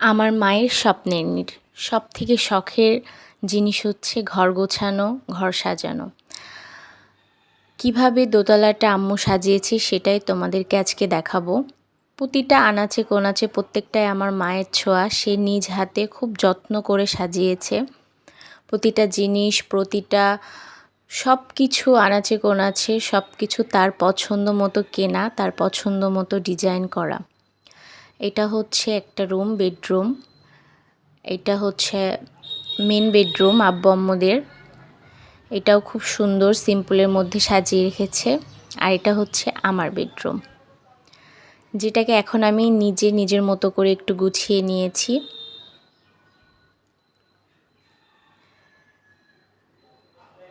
আমার মায়ের স্বপ্নের সব থেকে শখের জিনিস হচ্ছে ঘর গোছানো, ঘর সাজানো। কীভাবে দোতলাটা আম্মু সাজিয়েছে সেটাই তোমাদেরকে আজকে দেখাবো। প্রতিটা আনাচে কোনাচে প্রত্যেকটাই আমার মায়ের ছোঁয়া। সে নিজ হাতে খুব যত্ন করে সাজিয়েছে। প্রতিটা জিনিস, প্রতিটা সব কিছু আনাচে কোনাচে সব কিছু তার পছন্দ মতো কেনা, তার পছন্দ মতো ডিজাইন করা। এটা হচ্ছে একটা রুম, বেডরুম। এটা হচ্ছে মেন বেডরুম আব্বু আম্মুদের। এটাও খুব সুন্দর, সিম্পলের মধ্যে সাজিয়ে রেখেছে। আর এটা হচ্ছে আমার বেডরুম। যেটাকে এখন আমি নিজে, নিজের মতো করে একটু গুছিয়ে নিয়েছি।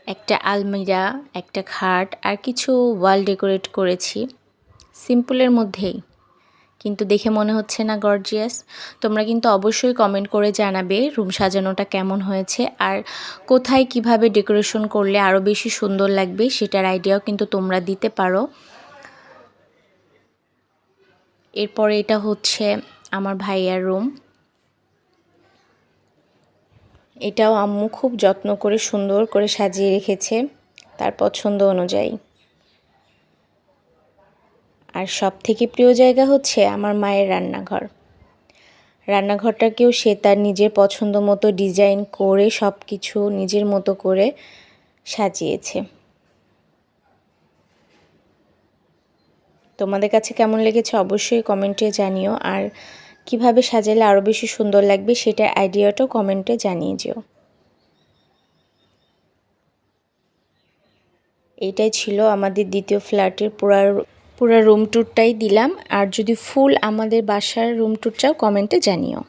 একটা আলমিরা, একটা খাট, আর কিছু ওয়াল ডেকোরেট করেছি। সিম্পলের মধ্যেই। কিন্তু দেখে মনে হচ্ছে না গর্জিয়াস তোমরা কিন্তু অবশ্যই কমেন্ট করে জানাবে রুম সাজানোটা কেমন হয়েছে আর কোথায় কীভাবে ডেকোরেশন করলে আরও বেশি সুন্দর লাগবে সেটার আইডিয়াও কিন্তু তোমরা দিতে পারো। এরপরে এটা হচ্ছে আমার ভাইয়ার রুম এটাও আম্মু খুব যত্ন করে সুন্দর করে সাজিয়ে রেখেছে তার পছন্দ অনুযায়ী। আর সব থেকে প্রিয় জায়গা হচ্ছে আমার মায়ের রান্নাঘর। রান্নাঘরটাকেও সে তার নিজের পছন্দ মতো ডিজাইন করে সব কিছু নিজের মতো করে সাজিয়েছে। তোমাদের কাছে কেমন লেগেছে অবশ্যই কমেন্টে জানিও, আর কীভাবে সাজালে আরও বেশি সুন্দর লাগবে সেটার আইডিয়াটাও কমেন্টে জানিয়ে যেও। এইটাই ছিল আমাদের দ্বিতীয় ফ্ল্যাটের পুরা পুরো রুম ট্যুরটাই দিলাম। আর যদি ফুল আমাদের বাসার রুম ট্যুরটাও কমেন্টে জানিও।